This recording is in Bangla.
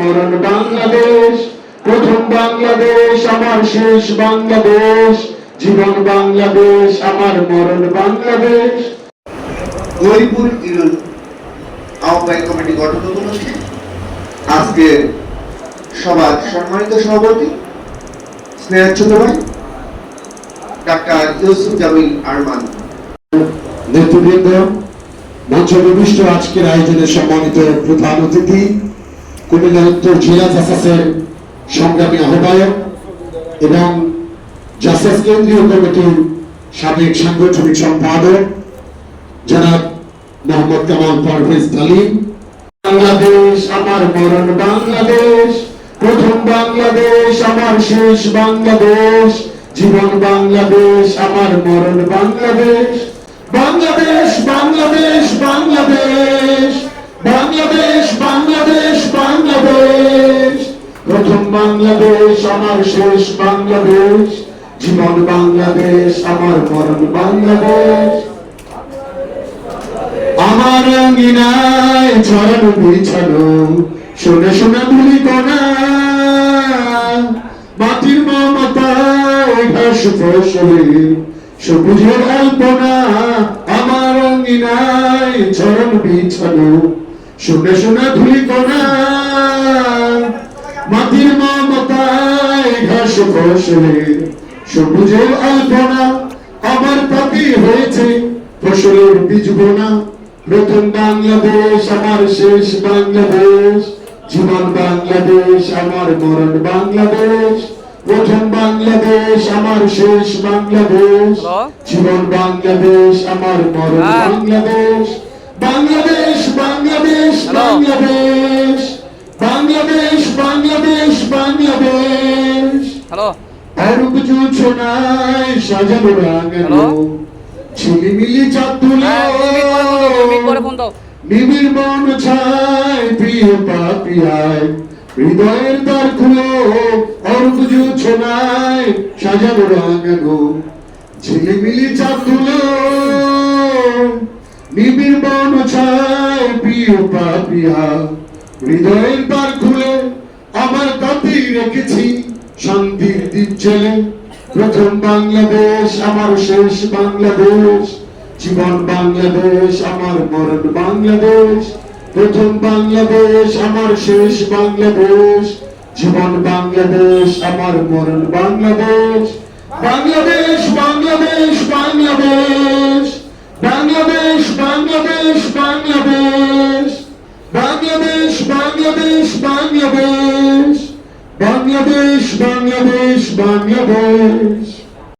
মরণ বাংলাদেশ প্রথম বাংলাদেশ আমার শেষ বাংলাদেশ জীবন বাংলাদেশ আমার মরণ বাংলাদেশ। হরিপুর ইউনিয়ন আহ্বায়ক কমিটি গঠন উপলক্ষে আজকে সবার সম্মানিত সভাপতি স্নেহের ছোট ভাই ডাক্তার ইউসুফ জামিল আরমান। নেতৃবৃন্দ মঞ্চ আজকের আয়োজনের সম্মানিত প্রধান অতিথি কুমিল্লা উত্তর জেলা জাসাসের সংগ্রামী আহ্বায়ক এবং জাসাস কেন্দ্রীয় কমিটির সাবেক সাংগঠনিক সম্পাদক, জনাব মোহাম্মদ কামাল পারভেজ তালিম বাংলাদেশ আমার মরণ বাংলাদেশ, প্রথম বাংলাদেশ, আমার শেষ বাংলাদেশ। জীবন বাংলাদেশ, আমার মরণ বাংলাদেশ। বাংলাদেশ বাংলাদেশ! বাংলাদেশ, আমার শেষ বাংলাদেশ। জীবন বাংলাদেশ, আমার মরণ বাংলাদেশ। আমার আঙ্গিনায় ছড়ানো বিছানো, শোনে, শুনে ধুলি কণা মাটির মমতায় ঘাস ফসলে, সবুজের অল্পনা আমার অঙ্গিনায় ছড়ানো বিছানো, শোনে শোনে ধুলি কণা মাটির মমতায় ঘাস ফসলে সবুজের অল্পনা আমার পাতি হয়েছে ফসলের বীজ বোনা। প্রথম বাংলাদেশ আমার শেষ বাংলাদেশ। জীবন বাংলাদেশ আমার মরণ বাংলাদেশ। প্রথম বাংলাদেশ আমার শেষ বাংলাদেশ। জীবন বাংলাদেশ আমার মরণ হ্যাঁ। বাংলাদেশ। বাংলাদেশ বাংলাদেশ বাংলাদেশ। হ্যালো অরূপ জোছনায় সাজানো রাঙানো? ঝিলিমিলি চাঁদ তুলো নিবিড় মন ছায় প্রিয় পাপিয়ায়। হৃদয়ের দ্বার খুলো অরূপ জোছনায় সাজানো রাঙানো। ঝিলিমিলি চাঁদ তুলো নিবিড় মন ছায় প্রিয় পাপিয়া। হৃদয়ের দ্বার খুলে আমার তাতে রেখেছি। শান্তির জেলে প্রথম বাংলাদেশ, আমার শেষ বাংলাদেশ। জীবন বাংলাদেশ, আমার মরণ বাংলাদেশ। প্রথম বাংলাদেশ, আমার শেষ বাংলাদেশ। জীবন বাংলাদেশ, আমার মরণ Bangladesh. Bangladesh Bangladesh Bangladesh. Bangladesh Bangladesh Bangladesh. Bangladesh Bangladesh Bangladesh. I'm your there.